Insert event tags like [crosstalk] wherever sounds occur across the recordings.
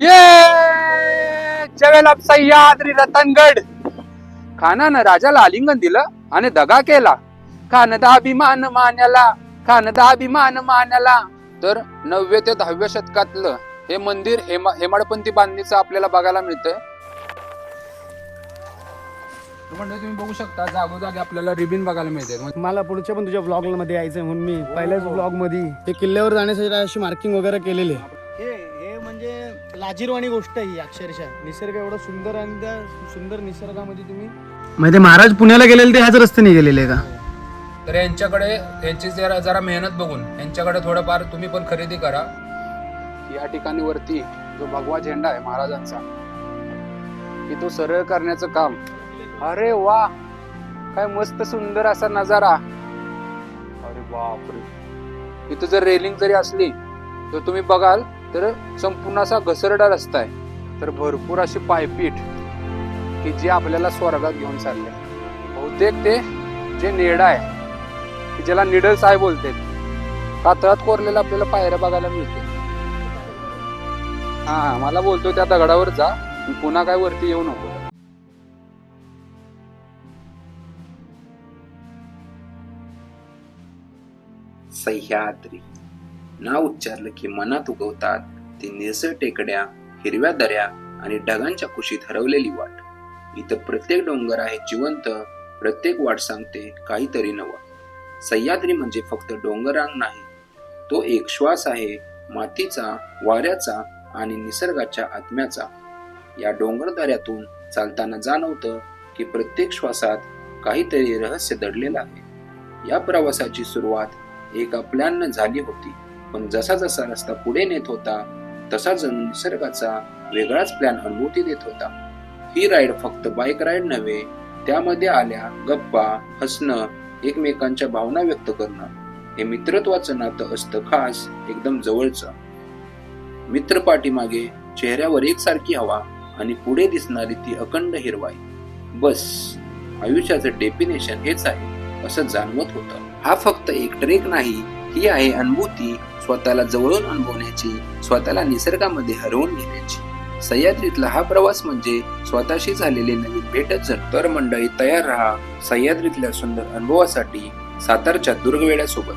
ये! चवेला सह्याद्री रतनगड खानानं राजाला आलिंगन दिलं आणि दगा केला. खानदा अभिमान मान्याला खानदा अभिमान मान्याला तर नवव्या ते दहाव्या शतकातलं हे मंदिर हेमा हेमाडपंथी बांधणीचं आपल्याला बघायला मिळतंय. म्हणजे तुम्ही बघू शकता जागोजागी आपल्याला रिबिन बघायला मिळते मला पुढच्या पण तुझ्या ब्लॉगमध्ये यायचंय म्हणून मी. पहिल्याच ब्लॉगमध्ये ते किल्ल्यावर जाण्यासाठी अशी मार्किंग वगैरे केलेली आहे. लाजीरवाणी गोष्ट ही अक्षरशः. निसर्ग एवढा सुंदर आणि त्या सुंदर निसर्गामध्ये तुम्ही म्हणजे महाराज पुण्याला गेलेले ते ह्याच रस्त्याने गेलेले का? तर यांच्याकडे यांची जरा जरा मेहनत बघून यांच्याकडे थोडंफार तुम्ही पण खरेदी करा. या ठिकाणी वरती जो भगवा झेंडा आहे महाराजांचा की तो सरळ करण्याचं काम. अरे वा! काय मस्त सुंदर असा नजारा. अरे बापरे! इथं जर रेलिंग जरी असली तर तुम्ही बघाल तर संपूर्ण असा घसरडा रस्ता आहे. तर भरपूर अशी पायपीठ की जी आपल्याला स्वर्गात घेऊन चालले बहुतेक ते जे नेडा आहे की ज्याला निडल्स आहे बोलते कातळात कोरलेलं आपल्याला पायऱ्या बघायला मिळते. हा मला बोलतो त्या दगडावर जा पुन्हा काय वरती येऊ नको. सह्याद्री. नाव उच्चारलं की मनात उगवतात ती निळसर टेकड्या हिरव्या दऱ्या आणि ढगांच्या कुशीत हरवलेली वाट. इथं प्रत्येक डोंगर आहे जिवंत प्रत्येक वाट सांगते काहीतरी नवं. सह्याद्री म्हणजे फक्त डोंगरांग नाही तो एक श्वास आहे मातीचा वाऱ्याचा आणि निसर्गाच्या आत्म्याचा. या डोंगरदऱ्यातून चालताना जाणवतं की प्रत्येक श्वासात काहीतरी रहस्य दडलेलं आहे. या प्रवासाची सुरुवात एका प्लॅननं झाली होती. पण जसा जसा रस्ता पुढे नेत होता तसा जणू निसर्गाचा वेगळाच प्लॅन अनुभूती देत होता. ही राईड फक्त बाईक राईड नव्हे त्यामध्ये आल्या गप्पा हसणं एकमेकांच्या भावना व्यक्त करणं. हे मित्रत्वाचं नातं असतं खास एकदम जवळचं. मित्र पाठीमागे चेहऱ्यावर एकसारखी हवा आणि पुढे दिसणारी ती अखंड हिरवाई. बस आयुष्याचं डेफिनेशन हेच आहे असं जाणवत होतं. हा फक्त एक ट्रेक नाही ही आहे अनुभूती स्वतःला जवळून अनुभवण्याची स्वतःला निसर्गामध्ये हरवून घेण्याची. सह्याद्रीतला हा प्रवास म्हणजे स्वतःशी झालेली नवीन भेटच तर मंडळी तयार राहा सह्याद्रीतल्या सुंदर अनुभवासाठी सातारच्या दुर्गवेड्यासोबत.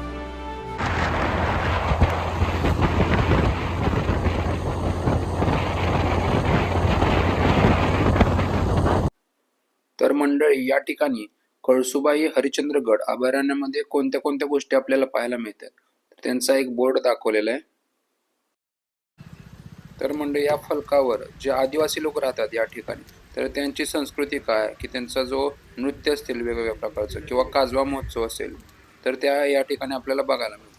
तर मंडळी या ठिकाणी कळसुबाई हरिश्चंद्रगड अभयारण्यामध्ये कोणत्या कोणत्या गोष्टी आपल्याला पाहायला मिळतात? त्यांचा एक बोर्ड दाखवलेला आहे. तर म्हणजे या फलकावर जे आदिवासी लोक राहतात या ठिकाणी तर त्यांची संस्कृती काय? की त्यांचा जो नृत्य असतील वेगवेगळ्या प्रकारचं किंवा काजवा महोत्सव असेल तर त्या या ठिकाणी आपल्याला बघायला मिळते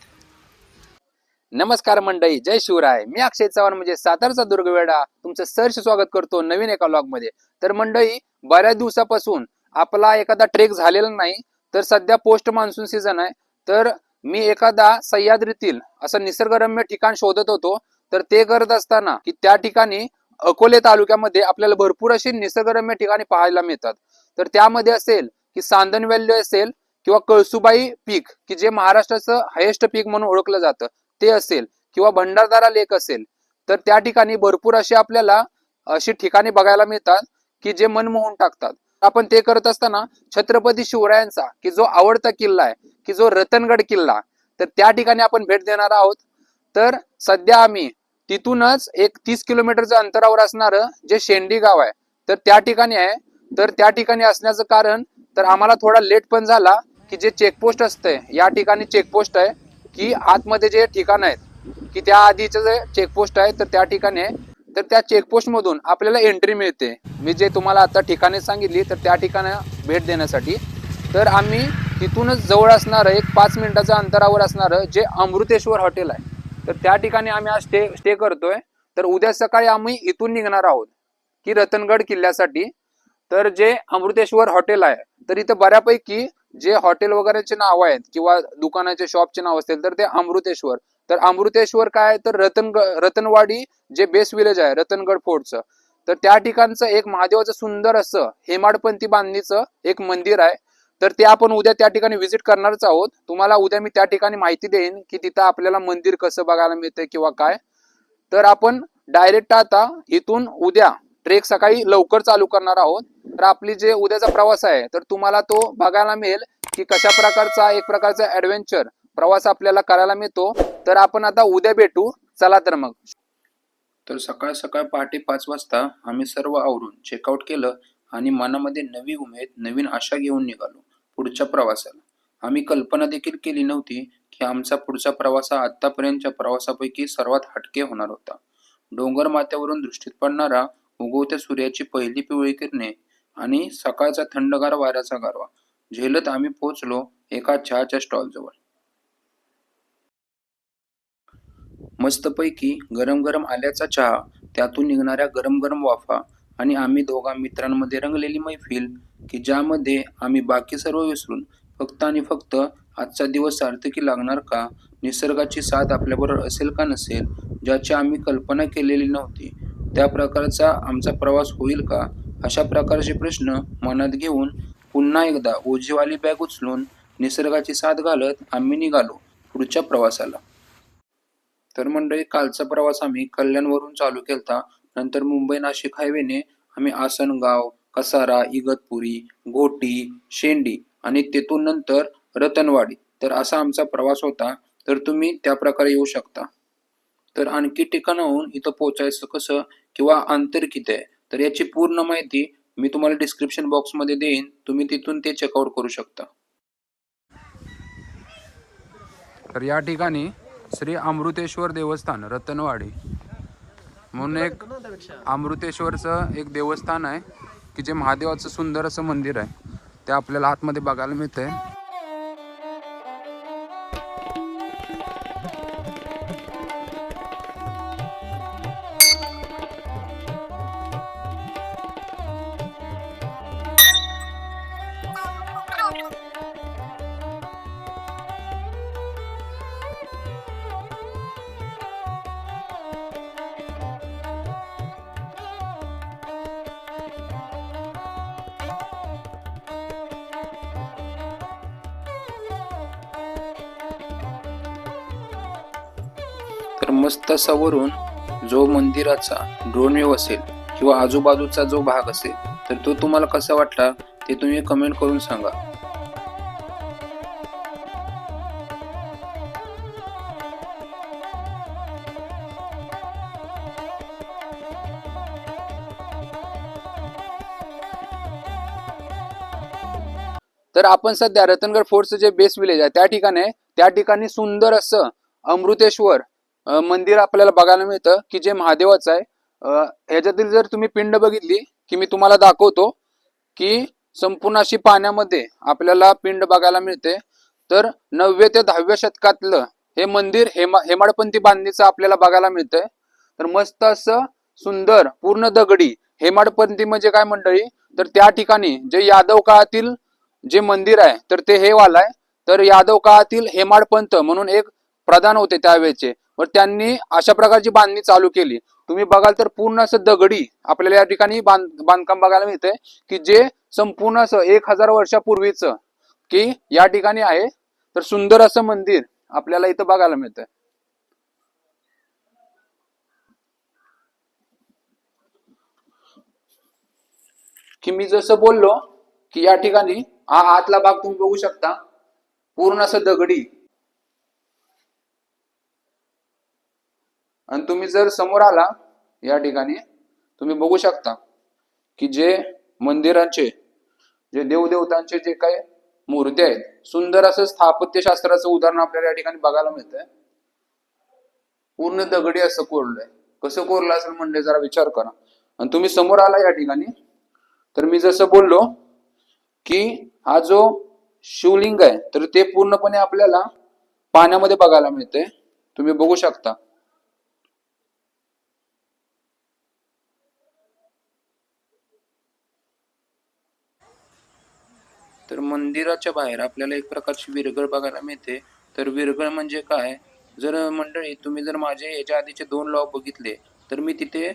नमस्कार मंडळी जय शिवराय. मी अक्षय चव्हाण म्हणजे सातारचा दुर्गवेडा तुमचं सहर्ष स्वागत करतो नवीन एका लॉगमध्ये तर मंडळी बऱ्याच दिवसापासून आपला एखादा ट्रेक झालेला नाही तर सध्या पोस्ट मान्सून सीझन आहे. तर मी एखादा सह्याद्रीतील असं निसर्गरम्य ठिकाण शोधत होतो तर ते करत असताना की त्या ठिकाणी अकोले तालुक्यामध्ये आपल्याला भरपूर अशी निसर्गरम्य ठिकाणी पाहायला मिळतात. तर त्यामध्ये असेल की सांदन व्हॅली असेल किंवा कळसुबाई पीक की जे महाराष्ट्राचं हायेस्ट पीक म्हणून ओळखलं जातं ते असेल किंवा भंडारदारा लेक असेल तर त्या ठिकाणी भरपूर अशी आपल्याला अशी ठिकाणी बघायला मिळतात की जे मन मोहून टाकतात. आपण ते करत असताना छत्रपती शिवरायांचा की जो आवडता किल्ला आहे की जो रतनगड किल्ला तर त्या ठिकाणी आपण भेट देणार आहोत. तर सध्या आम्ही तिथूनच एक तीस किलोमीटरच्या अंतरावर असणारं जे शेंडी गाव आहे तर त्या ठिकाणी आहे. तर त्या ठिकाणी असण्याचं कारण तर आम्हाला थोडा लेट पण झाला की जे चेकपोस्ट असतंय या ठिकाणी चेकपोस्ट आहे की आतमध्ये जे ठिकाण आहेत की त्या आधीचं जे चेकपोस्ट आहे तर त्या ठिकाणी आहे. तर त्या चेकपोस्ट मधून आपल्याला एंट्री मिळते. मी जे तुम्हाला आता ठिकाणे सांगितली तर त्या ठिकाणी भेट देण्यासाठी. तर आम्ही तिथूनच जवळ असणारं एक पाच मिनिटाच्या अंतरावर असणारं जे अमृतेश्वर हॉटेल आहे. तर त्या ठिकाणी आम्ही आज स्टे स्टे करतोय. तर उद्या सकाळी आम्ही इथून निघणार आहोत की रतनगड किल्ल्यासाठी. तर जे अमृतेश्वर हॉटेल आहे तर इथं बऱ्यापैकी जे हॉटेल वगैरेचे नाव आहेत किंवा दुकानाचे शॉपचे नाव असतील तर ते अमृतेश्वर. तर अमृतेश्वर काय तर रतनगड रतनवाडी जे बेस विलेज आहे रतनगड फोर्टचं. तर त्या ठिकाणचं एक महादेवाचं सुंदर असं हेमाडपंथी बांधणीचं एक मंदिर आहे. तर ते आपण उद्या त्या ठिकाणी व्हिजिट करणारच आहोत. तुम्हाला उद्या मी त्या ठिकाणी माहिती देईन की तिथं आपल्याला मंदिर कसं बघायला मिळतंय किंवा काय. तर आपण डायरेक्ट आता इथून उद्या ट्रेक सकाळी लवकर चालू करणार आहोत. तर आपली जे उद्याचा प्रवास आहे तर तुम्हाला तो बघायला मिळेल की कशा प्रकारचा एक प्रकारचा ऍडव्हेंचर प्रवास आपल्याला करायला मिळतो. तर आपण आता उद्या भेटू. चला तर मग. तर सकाळ सकाळ पहाटे पाच वाजता आम्ही सर्व आवरून चेकआउट केलं. आणि मनामध्ये नवी उमेद नवीन आशा घेऊन निघालो पुढच्या प्रवासाला. आम्ही कल्पना देखील केली नव्हती की आमचा पुढचा प्रवास हा आतापर्यंतच्या प्रवासापैकी सर्वात हटके होणार होता. डोंगर माथ्यावरून दृष्टीत पडणारा उगवत्या सूर्याची पहिली पिवळी किरणे आणि सकाळचा थंडगार वाऱ्याचा गारवा. झेलत आम्ही पोहोचलो एका चहाच्या स्टॉल जवळ. मस्तपैकी गरम गरम आल्याचा चहा त्यातून निघणाऱ्या गरम गरम वाफा आणि आम्ही दोघा मित्रांमध्ये रंगलेली मैफिल की ज्यामध्ये आम्ही बाकी सर्व विसरून फक्त आणि फक्त आजचा दिवस सार्थकी लागणार का? निसर्गाची साथ आपल्याबरोबर असेल का नसेल ज्याची आम्ही कल्पना केलेली नव्हती त्या प्रकारचा आमचा प्रवास होईल का? अशा प्रकारचे प्रश्न मनात घेऊन पुन्हा एकदा ओझीवाली बॅग उचलून निसर्गाची साथ घालत आम्ही निघालो पुढच्या प्रवासाला. तर मंडळी कालचा प्रवास आम्ही कल्याणवरून चालू केलता. नंतर मुंबई नाशिक हायवेने आम्ही आसनगाव कसारा इगतपुरी घोटी शेंडी आणि तेथून नंतर रतनवाडी. तर असा आमचा प्रवास होता. तर तुम्ही त्या प्रकारे येऊ शकता. तर आणखी ठिकाणाहून इथं पोहोचायचं कसं किंवा अंतर किती आहे? तर याची पूर्ण माहिती मी तुम्हाला डिस्क्रिप्शन बॉक्समध्ये देईन. तुम्ही तिथून ते चेकआउट करू शकता. तर या ठिकाणी श्री अमृतेश्वर देवस्थान रतनवाडी. म्हणून एक अमृतेश्वरचं एक देवस्थान आहे की जे महादेवाचं सुंदर असं मंदिर आहे ते आपल्याला आतमध्ये बघायला मिळतंय. तर मस्त असा वरून जो मंदिराचा ड्रोन असेल किंवा आजूबाजूचा जो भाग असेल तर तो तुम्हाला कसा वाटला ते तुम्ही कमेंट करून सांगा. तर आपण सध्या रतनगड फोर्टचं जे बेस विलेज आहे. त्या ठिकाणी त्या ठिकाणी सुंदर असं अमृतेश्वर मंदिर आपल्याला बघायला मिळतं की जे महादेवाचं आहे. ह्याच्यातील जर तुम्ही पिंड बघितली की मी तुम्हाला दाखवतो की संपूर्ण अशी पाण्यामध्ये आपल्याला पिंड बघायला मिळते. तर नवव्या ते दहाव्या शतकातलं हे मंदिर हेमा हेमाडपंथी बांधणीचं आपल्याला बघायला मिळतंय. तर मस्त असं सुंदर पूर्ण दगडी हेमाडपंथी म्हणजे काय मंडळी? तर त्या ठिकाणी जे यादव काळातील जे मंदिर आहे तर ते हे वाला आहे. तर यादव काळातील हेमाडपंत म्हणून एक प्रधान होते त्यावेळेचे. व त्यांनी अशा प्रकारची बांधणी चालू केली. तुम्ही बघाल तर पूर्ण असं दगडी आपल्याला या ठिकाणी बांध बांधकाम बघायला मिळतंय की जे संपूर्ण असं एक हजार वर्षापूर्वीचं की या ठिकाणी आहे तर सुंदर असं मंदिर आपल्याला इथं बघायला मिळतंय. की मी जसं बोललो की या ठिकाणी हा आतला भाग तुम्ही बघू शकता. पूर्ण असं दगडी आणि तुम्ही जर समोर आला या ठिकाणी तुम्ही बघू शकता की जे मंदिरांचे जे देवदेवतांचे जे काही मूर्ती आहेत सुंदर असं स्थापत्यशास्त्राचं उदाहरण आपल्याला या ठिकाणी बघायला मिळतंय. पूर्ण दगडी असं कोरलंय. कसं कोरलं असेल म्हणजे जरा विचार करा. आणि तुम्ही समोर आला या ठिकाणी तर मी जसं बोललो की हा जो शिवलिंग आहे तर ते पूर्णपणे आपल्याला पाण्यामध्ये बघायला मिळते तुम्ही बघू शकता. तर मंदिराच्या बाहेर आपल्याला एक प्रकारची विरगळ बघायला मिळते. तर विरगळ म्हणजे काय? जर मंडळी तुम्ही जर माझे याच्या आधीचे दोन लॉ बघितले तर मी तिथे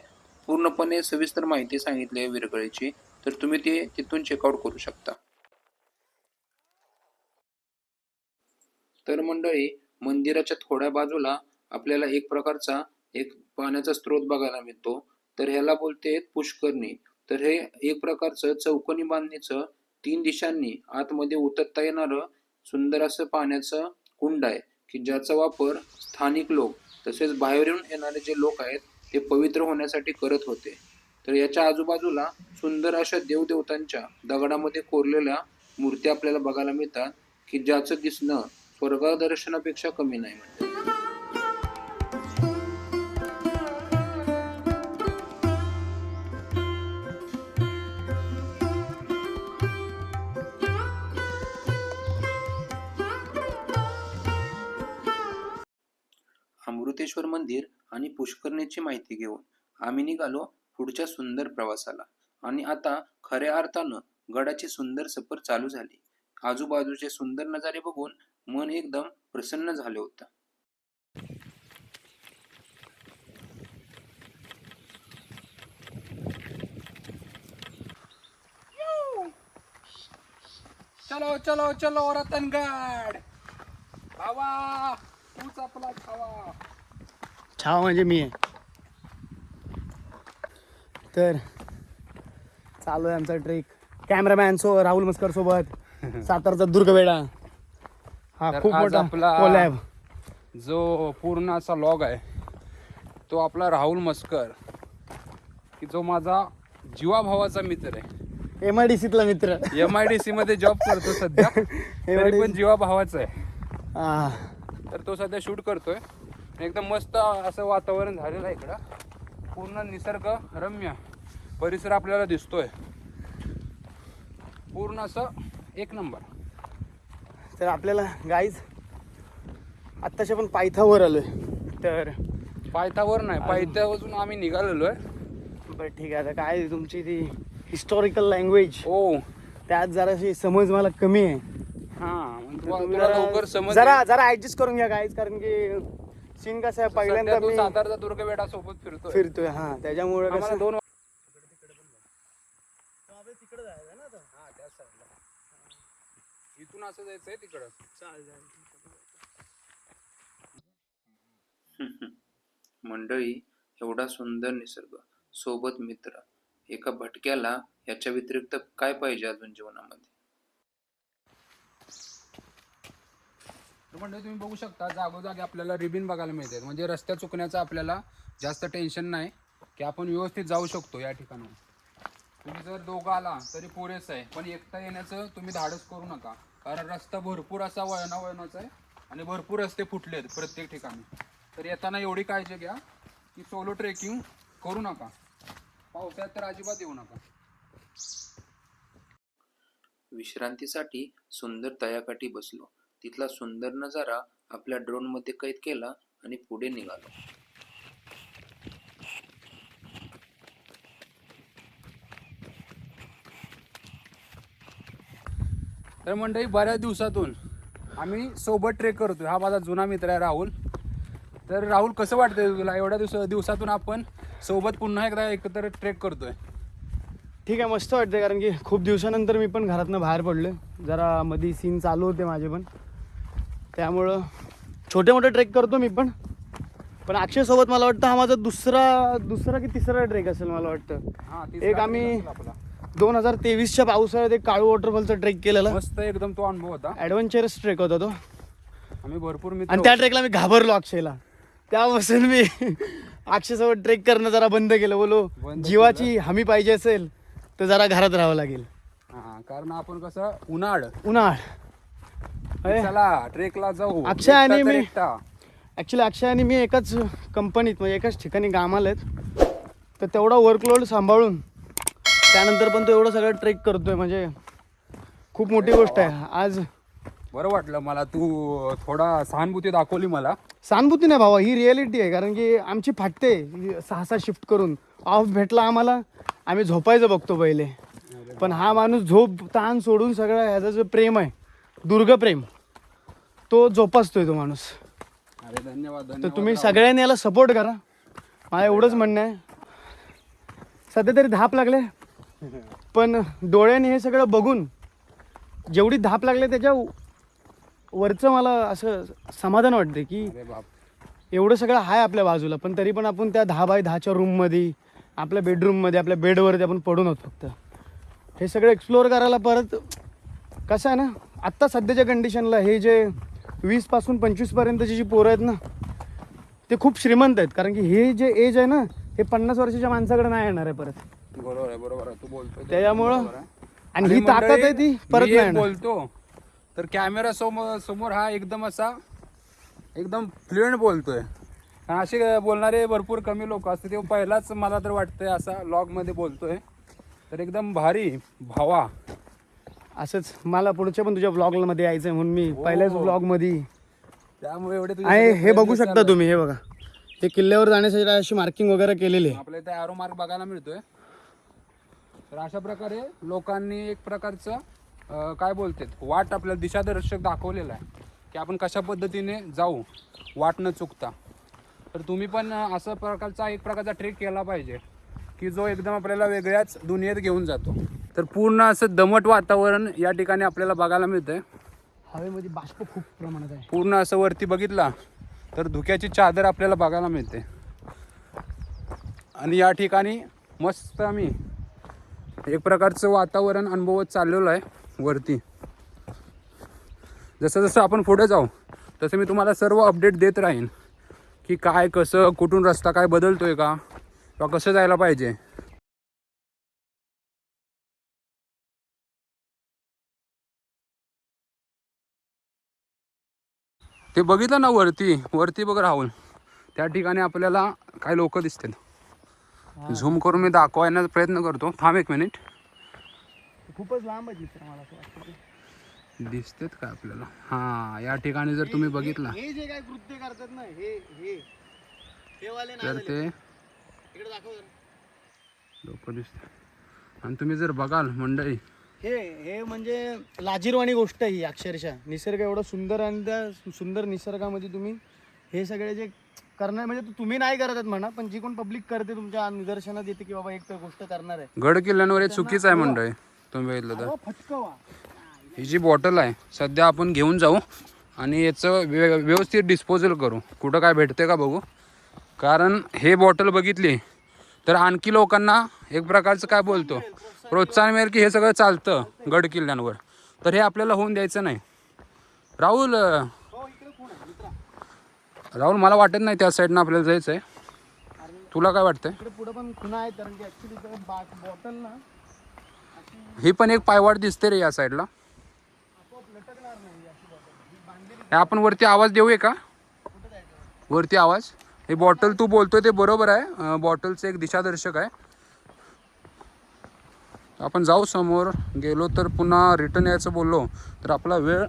पूर्णपणे सविस्तर माहिती सांगितली आहे विरगळीची तर तुम्ही ते तिथून चेकआउट करू शकता. तर मंडळी मंदिराच्या थोड्या बाजूला आपल्याला एक प्रकारचा एक पाण्याचा स्रोत बघायला मिळतो. तर ह्याला बोलते पुष्करणी. तर हे एक प्रकारचं चौकोनी बांधणीचं तीन दिशांनी आतमध्ये उतरता येणारं सुंदर असं पाण्याचं कुंड आहे की ज्याचा वापर स्थानिक लोक तसेच बाहेरून येणारे जे लोक आहेत ते पवित्र होण्यासाठी करत होते. तर याच्या आजूबाजूला सुंदर अशा देवदेवतांच्या दगडामध्ये कोरलेल्या मूर्ती आपल्याला बघायला मिळतात की ज्याचं दिसणं स्वर्गदर्शनापेक्षा कमी नाही म्हणतात. अमृतेश्वर मंदिर आणि पुष्करणीची माहिती घेऊन आम्ही निघालो पुढच्या सुंदर प्रवासाला. आणि आता खऱ्या अर्थानं गडाची सुंदर सफर चालू झाली. आजूबाजूचे सुंदर नजारे बघून मन एकदम प्रसन्न झाले होतं. चलो चलो चलो रतनगड! भावा तूच आपला खावा. छावा म्हणजे मी. आहे तर चालू आहे आमचा trek. Cameraman so Rahul Maskar सोबत. [laughs] सातारचा दुर्गवेडा हा खूप मोठा आपला- कोलॅब जो पूर्ण असा लॉग आहे तो आपला राहुल मस्कर की जो माझा जीवाभावाचा मित्र आहे. एम आय डी सीतला मित्र. एम आय डी सी मध्ये जॉब करतो सध्या [laughs] तरी पण जीवाभावाचा आहे. हा. तर तो सध्या शूट करतोय. एकदम मस्त असं वातावरण झालेलं आहे इकडं. पूर्ण निसर्ग रम्य परिसर आपल्याला दिसतोय. पूर्ण असं एक नंबर. तर आपल्याला गाईज आत्ताच्या पण पायथावर आलोय. तर पायथ्यावर नाही पायथ्यावरून आम्ही निघालेलो आहे. बरं ठीक आहे. आता काय तुमची ती हिस्टॉरिकल लँग्वेज ओ त्यात जराशी समज मला कमी आहे. हा जरा- लवकर समज जरा जरा ऍडजस्ट करून घ्या गाईज कारण की सीन कसं आहे पहिल्यांदा मी सातारचा दुर्गवेडा सोबत फिरतोय. फिरतोय हा. त्याच्यामुळे आम्हाला कसं दोन इथून असं जायचंय तिकडं. [laughs] मंडळी एवढा सुंदर निसर्ग सोबत मित्र एका भटक्याला याच्या व्यतिरिक्त काय पाहिजे अजून जीवनामध्ये? तर म्हणजे तुम्ही बघू शकता जागोजागी आपल्याला रिबिन बघायला मिळते म्हणजे रस्त्या चुकण्याचं आपल्याला जास्त टेन्शन नाही की आपण व्यवस्थित जाऊ शकतो या ठिकाणी तुम्ही जर दोघं आला तरी पुरेसं आहे. पण एकटा येण्याचं तुम्ही धाडस करू नका. कारण रस्ता भरपूर असा वळणा वळणाचा आहे आणि भरपूर रस्ते फुटले आहेत प्रत्येक ठिकाणी. तर येताना एवढी काळजी घ्या की सोलो ट्रेकिंग करू नका. पावसाळ्यात तर अजिबात येऊ नका. विश्रांतीसाठी सुंदर तयाकाठी बसलो. तिथला सुंदर नजारा आपल्या ड्रोनमध्ये कैद केला आणि पुढे निघालो. तर मंडळी बऱ्याच दिवसातून आम्ही सोबत ट्रेक करतोय. हा माझा जुना मित्र आहे राहुल. तर राहुल कसं वाटतंय तुला? एवढ्या दिवस दिवसातून आपण सोबत पुन्हा एकदा एकत्र ट्रेक करतोय. ठीक आहे मस्त वाटतं कारण की खूप दिवसानंतर मी पण घरातनं बाहेर पडलो जरा मध्ये सीन चालू होते माझे पण. त्यामुळं छोटे मोठे ट्रेक करतो मी पण. पण अक्षयसोबत मला वाटतं हा माझा दुसरा दुसरा की तिसरा ट्रेक असेल मला वाटतं. हा एक आम्ही-. दोन हजार तेवीसच्या पावसाळ्यात एक काळू वॉटरफॉलचा ट्रेक केलेला. मस्त एकदम तो अनुभव होता. ॲडव्हेंचरस ट्रेक होता तो. आम्ही भरपूर मित्र आणि त्या. ट्रेकला मी घाबरलो अक्षयला. त्यापासून मी अक्षयसोबत ट्रेक करणं जरा बंद केलं. बोलो जीवाची हमी पाहिजे असेल तर जरा घरात राहावं लागेल. हा कारण आपण कसं उन्हाळ. उन्हाळ. चला ट्रेकला जाऊ. अक्षय आणि मी-. ॲक्च्युली अक्षय आणि मी एकाच कंपनीत म्हणजे एकाच ठिकाणी कामाला आहेत. तर तेवढा वर्कलोड सांभाळून त्यानंतर पण तो एवढं सगळं ट्रेक करतोय म्हणजे खूप मोठी गोष्ट आहे. आज बरं वाटलं मला तू थोडा सहानुभूती दाखवली मला. सहानुभूती नाही भावा ही रिॲलिटी आहे कारण की आमची फाटते सहा सहा शिफ्ट करून. ऑफ भेटला आम्हाला आम्ही झोपायचं बघतो पहिले. पण हा माणूस झोप ताण सोडून सगळं ह्याचं जो प्रेम आहे दुर्गप्रेम. तो जोपासतोय तो माणूस. अरे धन्यवाद तर तुम्ही. सगळ्यांनी याला सपोर्ट करा. मला एवढंच म्हणणं आहे. सध्या तरी धाप लागले. पण डोळ्याने हे सगळं बघून जेवढी धाप लागले त्याच्या वरचं मला असं समाधान वाटते की एवढं सगळं आहे आपल्या बाजूला पण तरी पण आपण त्या दहा बाय दहाच्या रूममध्ये आपल्या बेडरूममध्ये आपल्या बेडवरती आपण पडून आहोत फक्त. हे सगळं एक्सप्लोअर करायला परत कसं आहे ना आत्ता सध्याच्या कंडिशनला हे जे वीसपासून पंचवीसपर्यंतची जी पोरं आहेत ना ते खूप श्रीमंत आहेत. कारण की हे जे एज आहे ना हे पन्नास वर्षाच्या माणसाकडे नाही येणार आहे परत. बरोबर आहे बरोबर आहे. तू बोलतो त्याच्यामुळं. आणि ही ताकद आहे ती परत नाही बोलतो. तर कॅमेरा समोर समोर हा एकदम असा एकदम फ्लुएंट बोलतोय. असे बोलणारे भरपूर कमी लोक असते ते पहिलाच मला तर वाटतंय असा लॉगमध्ये बोलतोय. तर एकदम भारी भावा. असंच. मला पुढच्या पण तुझ्या ब्लॉगमध्ये यायचंय म्हणून मी हो. पहिल्याच ब्लॉगमध्ये त्यामुळे एवढे तुझे आहे सगळे हे बघू शकता तुम्ही हे बघा. हे किल्ल्यावर जाण्यासाठी अशी मार्किंग वगैरे केलेली. आहे? आपल्या इथे अॅरो मार्क बघायला मिळतोय. तर अशा प्रकारे लोकांनी एक प्रकारचं अं, काय बोलतात वाट आपल्याला दिशादर्शक दाखवलेलं आहे. की आपण कशा पद्धतीने जाऊ वाट न चुकता. तर तुम्ही पण अं, असं प्रकारचा एक प्रकारचा ट्रेक केला पाहिजे. की जो एकदम आपल्याला वेगळ्याच दुनियेत घेऊन जातो. तर पूर्ण असं दमट वातावरण या ठिकाणी आपल्याला बघायला मिळतंय. हवेमध्ये बाष्प खूप प्रमाणात आहे. पूर्ण असं वरती बघितला तर धुक्याची चादर आपल्याला बघायला मिळते. आणि या ठिकाणी मस्त आम्ही एक प्रकारचं वातावरण अनुभवत चाललेलो आहे वरती. जसं जसं आपण पुढे जाऊ तसं मी तुम्हाला सर्व अपडेट देत राहीन. की काय कसं कुठून रस्ता काय बदलतोय का? किंवा कसं जायला पाहिजे? ते बघितलं ना वरती वरती बघ राहुल. त्या ठिकाणी आपल्याला काय लोक दिसतात झूम करून मी दाखवायचा प्रयत्न करतो. थांब एक मिनिट. खूपच लांब. दिसतेत का आपल्याला? हा या ठिकाणी जर तुम्ही बघितला. हे जे काय कृत्य करतात ना हे हे हे वाले नाही तर. ते. लोक आणि तुम्ही जर बघाल मंडळी हे हे म्हणजे लाजीरवाणी गोष्ट ही अक्षरशः. निसर्ग एवढं सुंदर आणि त्या सुंदर निसर्गामध्ये तुम्ही हे सगळे जे करणार म्हणजे तु- तुम्ही नाही करत म्हणा पण जी कोण पब्लिक करते तुमच्या निदर्शनात येते की बाबा एक तर गोष्ट करणार आहे. गड किल्ल्यांवर हे चुकीचं आहे मंडळी तुम्ही बघितलं तर. फटकवा. ही जी बॉटल आहे सध्या आपण घेऊन जाऊ आणि याचं व्य व्यवस्थित डिस्पोजल करू. कुठं काय भेटते का बघू? कारण हे बॉटल बघितली तर आणखी लोकांना एक प्रकारचं काय बोलतो प्रोत्साहन मिळेल की हे सगळं चालतं गड किल्ल्यांवर. तर हे आपल्याला होऊन द्यायचं नाही. राहुल आहे राहुल मला वाटत नाही त्या साईडनं आपल्याला जायचं आहे तुला काय वाटतंय? इकडे पुढे पण खुणा आहेत कारण की ऍक्च्युली बॉटल ना. ही पण एक पायवाट दिसते रे या साईडला आपण वरती आवाज देऊया का? वरती आवाज? हे बॉटल तू बोलतोय ते बरोबर आहे. बॉटलचं एक दिशादर्शक आहे. आपण जाऊ समोर. गेलो तर पुन्हा रिटर्न यायचं बोललो तर आपला वेळ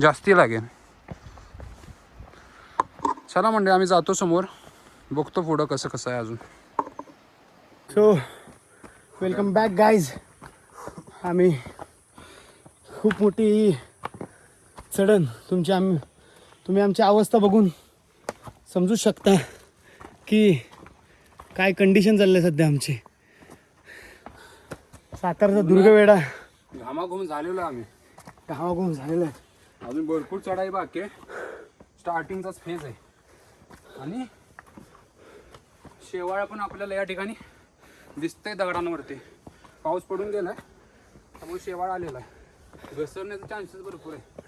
जास्ती लागेल. चला म्हणजे आम्ही जातो समोर. बघतो पुढं कसं कसं आहे अजून. सो वेलकम बॅक गाईज आम्ही खूप मोठी चढण. तुमची आम्ही तुम्ही आमची अवस्था बघून समजू शकता. की काय कंडिशन चालली आहे सध्या आमची? सातारचा दुर्गवेडा घामाघूम झालेलो आहे आम्ही. गावाकडून झालेला आहे. अजून भरपूर चढाई बाकी आहे. स्टार्टिंगचाच फेज आहे. आणि शेवाळा पण आपल्याला या ठिकाणी दिसतंय दगडांवरती. पाऊस पडून गेलाय. त्यामुळे शेवाळ आलेला आहे. घसरण्याचे चान्सेस भरपूर आहे.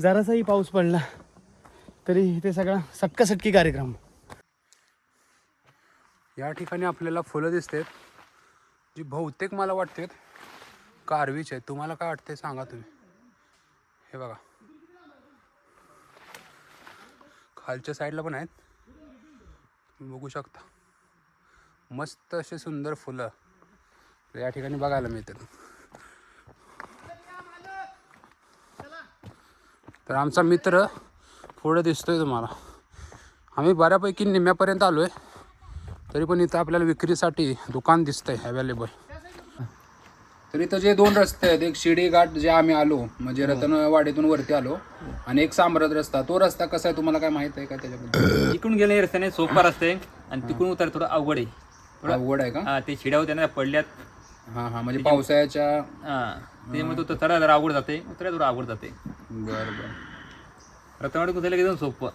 जरासाही पाऊस पडला तरी इथे सगळा सटकासटकी कार्यक्रम. या ठिकाणी आपल्याला फुलं दिसतात जी बहुतेक मला वाटते कारवीच आहेत. तुम्हाला काय वाटते सांगा तुम्ही. हे बघा. खालच्या साईडला पण आहेत. तुम्ही बघू शकता. मस्त असे सुंदर फुलं या ठिकाणी बघायला मिळतात. तर आमचा मित्र पुढे दिसतोय तुम्हाला. आम्ही बऱ्यापैकी निम्म्यापर्यंत आलो आहे तरी पण इथं आपल्याला विक्रीसाठी दुकान दिसतंय अवेलेबल तर इथं जे दोन रस्ते आहेत एक शिडी घाट जे आम्ही आलो म्हणजे रतनवाडीतून वरती आलो आणि एक साम्राज्य रस्ता. तो रस्ता कसा आहे तुम्हाला काय माहीत आहे का त्याच्याबद्दल? इकडून गेले रस्त्याने सोपा रस्ता आहे आणि तिकडून उतर थोडं अवघड आहे. थोडं अवघड आहे का? हा, ते शिड्या होत्या ना पडल्यात. हा हा म्हणजे पावसाळ्याच्या हा त्यामुळे तो चढा जरा अवघड जाते उतरायला थोडं अवघड जाते बरं बरं. रत्नावाडी कुठे एकदम सोपं.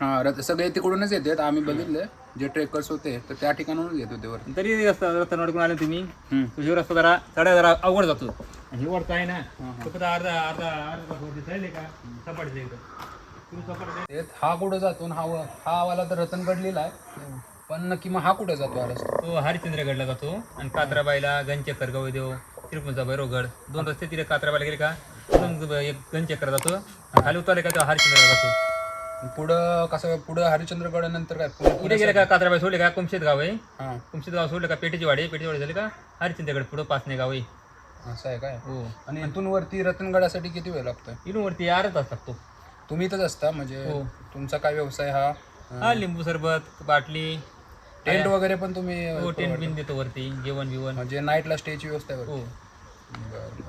हा रथ सगळे तिकडूनच येतात आम्ही बघितले. जे ट्रेकर्स होते तर त्या ठिकाणाहूनच येत होते वर तरी रस्ता रस्ता नडकून आले तुम्ही हम्म. तो ह्यो रस्ता जरा चढा जरा अवघड जातो. आणि हे वरचा आहे ना तो फक्त अर्धा अर्धा अर्धा तास वरती चालले का एकदम तुम्ही सपाट ते हा कुठं जातो आणि हा व- हा वाला तर रतनगड लिहिला आहे. पण नक्की मग हा कुठे जातो हा रस्ता तो हरिश्चंद्रगडला जातो आणि कात्राबाईला गणचक्कर गवदेव तिरुपतीचा भैरवगड दोन रस्ते तिथे कात्राबाईला गेले का एक गणचक्कर जातो आणि खाली उतरले का तो हरिश्चंद्रला जातो. पुढं कसं पुढं हरिश्चंद्रगड नंतर काय? पुढे पुढे गेले का कात्राबाई सोडले का? कुमशेत गाव आहे. हा. कुमशेत गाव सोडलं का? पेटेची वाडी आहे, पेटेची वाडी झाली का? हरिश्चंद्रगड पुढं पाचने गाव आहे. असं आहे काय? हो. आणि इथून वरती रतनगडासाठी किती वेळ लागतोय? इथून वरती यारच असतात तो तुम्ही इथंच असता म्हणजे हो. तुमचा काय व्यवसाय हा? हा लिंबू सरबत बाटली. टेंट वगैरे पण तुम्ही हो टेंट बिन देतो वरती जेवण बिवण. म्हणजे नाईटला स्टेची व्यवस्था आहे हो? बरं.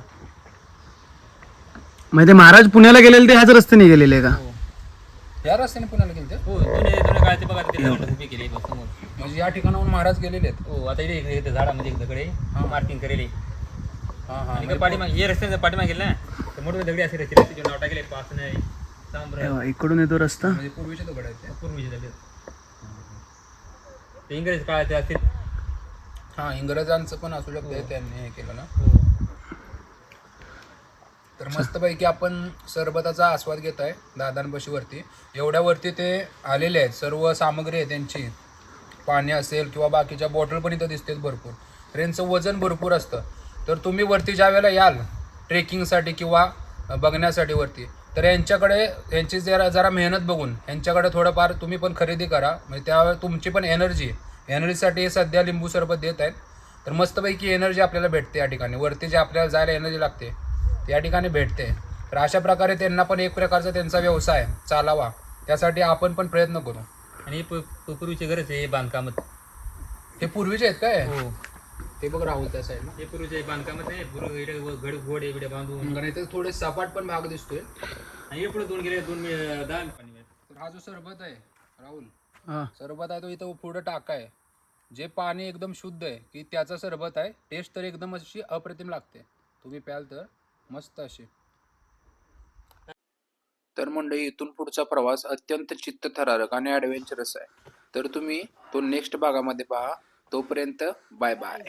म्हणजे महाराज पुण्याला गेलेले ते ह्याच रस्त्याने गेलेले का? हो. या रस्त्याने पुण्याला गेले हो जुने जुने बघा ते दगड उभी केली बघ समोर. म्हणजे या ठिकाणाहून महाराज गेलेले आहेत? हो आता इथे इथे- इथे झाडामध्ये आहे मार्किंग करेली. हा हा. आणि पाठीमाग हे रस्त्याचा पाठीमाग गेला ना? तर मोठे दगडी असे रस्ते रस्त्याचे नाव टाकले पाच नाही तांबर तेव्हा इकडून येतो रस्ता? म्हणजे पूर्वीचे दगड आहेत ते. पूर्वीचे दगड. ते इंग्रज काळाचे असतील. हा इंग्रजांचं पण असू शकतं त्यांनी हे केलं ना. हो. तर मस्तपैकी आपण सरबताचा आस्वाद घेत आहे दादांपाशी एवढ्यावरती ते आलेले आहेत. सर्व सामग्री आहे त्यांची. पाणी असेल किंवा बाकीच्या बॉटल पण इथं दिसतात भरपूर. तर यांचं वजन भरपूर असतं. तर तुम्ही वरती ज्या वेळेला याल ट्रेकिंगसाठी किंवा बघण्यासाठी वरती तर यांच्याकडे यांची जरा जरा मेहनत बघून यांच्याकडे थोडंफार तुम्ही पण खरेदी करा. म्हणजे त्यावेळेला तुमची पण एनर्जी एनर्जीसाठी सध्या लिंबू सरबत देत आहेत. तर मस्तपैकी एनर्जी आपल्याला भेटते या ठिकाणी. वरती जे आपल्याला जायला एनर्जी लागते त्या ठिकाणी भेटते. तर अशा प्रकारे त्यांना पण एक प्रकारचा त्यांचा व्यवसाय चालावा. त्यासाठी आपण पण प्रयत्न करू. आणि हे प- प- पूर्वीचे घरच आहे बांधकामत. हे पूर्वीचे आहेत काय? हो. ते बघ राहुल त्या साईडला हे पूर्वीचे बांधकामत आहे. पूर्वी इकडे व- घड घोडे बिडे बांधून. इथे थोडे सपाट पण भाग दिसतोय. आणि हे पुढे दोन गेले दोन दहा पाणी. तर हा जो सरबत आहे राहुल. हा. सरबत आहे तो इथं पुढं टाका आहे. जे पाणी एकदम शुद्ध आहे की त्याचा सरबत आहे टेस्ट तर एकदम अशी अप्रतिम लागते. तुम्ही प्याल तर. मस्त असे. तर मंडळी इथून पुढचा प्रवास अत्यंत चित्तथरारक आणि ॲडव्हेंचरस आहे. तर तुम्ही तो नेक्स्ट भागामध्ये पहा. तोपर्यंत बाय बाय